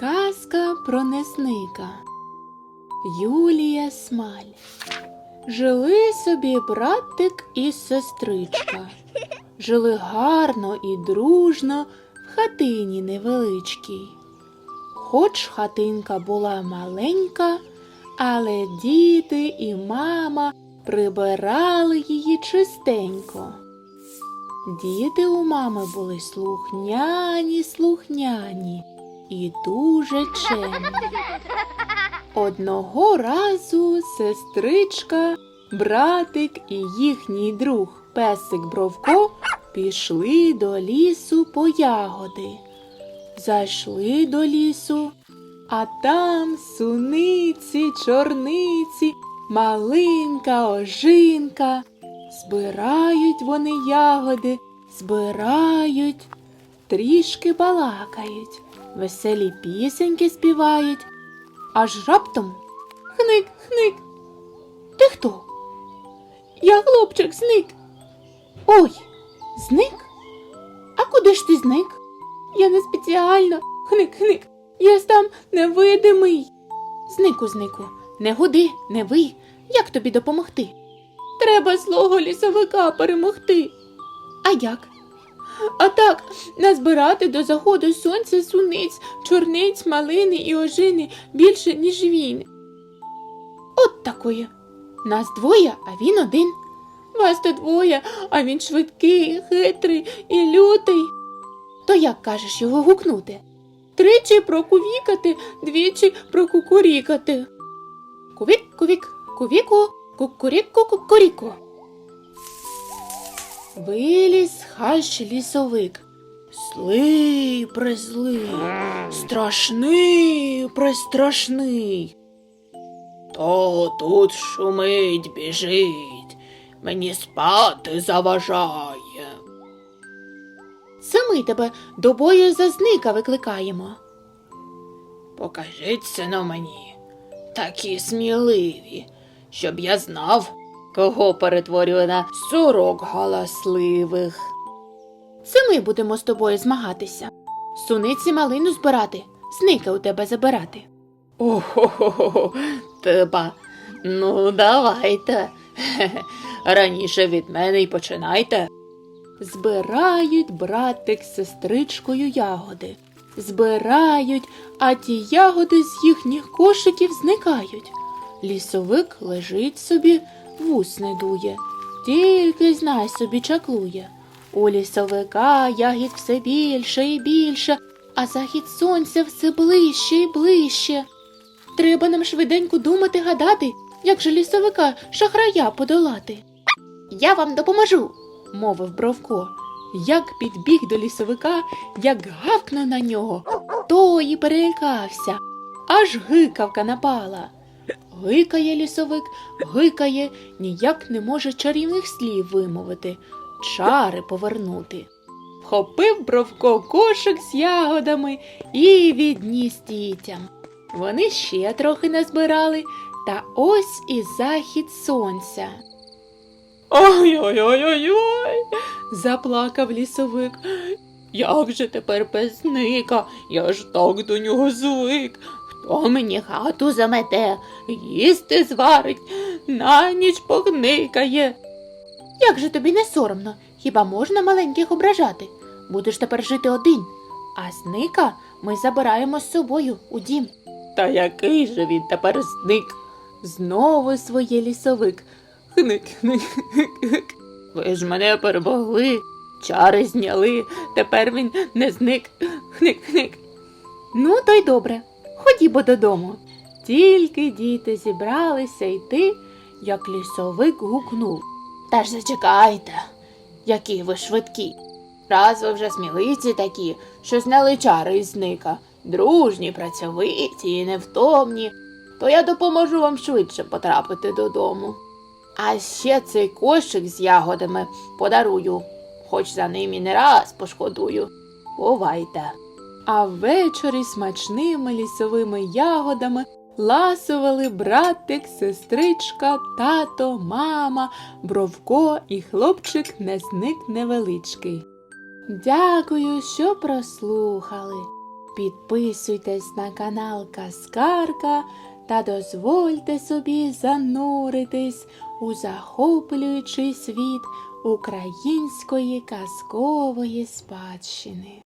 Казка про незника Юлія Смаль. Жили собі братик і сестричка. Жили гарно і дружно в хатині невеличкій. Хоч хатинка була маленька, але діти і мама прибирали її чистенько. Діти у мами були слухняні, слухняні і дуже чемні. Одного разу сестричка, братик і їхній друг песик Бровко пішли до лісу по ягоди. Зайшли до лісу, а там суниці, чорниці, малинка, ожинка. Збирають вони ягоди, збирають, трішки балакають, веселі пісеньки співають. Аж раптом хник, хник. Ти хто? Я хлопчик зник. Ой, зник? А куди ж ти зник? Я не спеціально. Хник, хник. Я сам невидимий. Знику, знику, не гуди, не вий. Як тобі допомогти? Треба злого лісовика перемогти. А як? А так, назбирати до заходу сонця суниць, чорниць, малини і ожини більше, ніж він. От такої. Нас двоє, а він один. Вас то двоє, а він швидкий, хитрий і лютий. То як кажеш його гукнути? Тричі прокувікати, двічі прокукурікати. Кувік, кувік, кувіку, кукуріку, кукуріку. Виліз з лісовик. Злий призлий, страшний престрашний. То тут шумить, біжить, мені спати заважає. Це ми тебе до бою за зника викликаємо. Покажіться на мені, такі сміливі, щоб я знав, кого перетворює на сорок галасливих. Це ми будемо з тобою змагатися. Суниці малину збирати, сника у тебе забирати. Ого, тебе. Ну, давайте. Раніше від мене й починайте. Збирають братик з сестричкою ягоди. Збирають, а ті ягоди з їхніх кошиків зникають. Лісовик лежить собі, вус не дує, тільки знай собі чаклує. У лісовика ягід все більше і більше, а захід сонця все ближче і ближче. Треба нам швиденько думати гадати, як же лісовика шахрая подолати. Я вам допоможу, мовив Бровко. Як підбіг до лісовика, як гавкнув на нього, той і перелякався, аж гикавка напала. Гикає лісовик, гикає, ніяк не може чарівних слів вимовити, чари повернути. Вхопив Бровко кошик з ягодами і відніс дітям. Вони ще трохи назбирали, та ось і захід сонця. Ой-ой-ой-ой-ой, заплакав лісовик. Як же тепер без ника? Я ж так до нього звик. Хто мені хату замете, їсти зварить, на ніч погникає. Як же тобі не соромно? Хіба можна маленьких ображати? Будеш тепер жити один, а зника ми забираємо з собою у дім. Та який же він тепер зник? Знову своє лісовик. Хник, хник, хник. Ви ж мене перемогли, чари зняли, тепер він не зник. Хник, хник. Ну, то й добре. Ходімо додому. Тільки діти зібралися йти, як лісовик гукнув. Та ж зачекайте, які ви швидкі. Раз ви вже сміливці такі, що зняли чари із зника, дружні, працьовиті і невтомні, то я допоможу вам швидше потрапити додому. А ще цей кошик з ягодами подарую, хоч за ним і не раз пошкодую. Бувайте. А ввечері смачними лісовими ягодами ласували братик, сестричка, тато, мама, Бровко і хлопчик незник невеличкий. Дякую, що прослухали. Підписуйтесь на канал Каскарка та дозвольте собі зануритись у захоплюючий світ української казкової спадщини.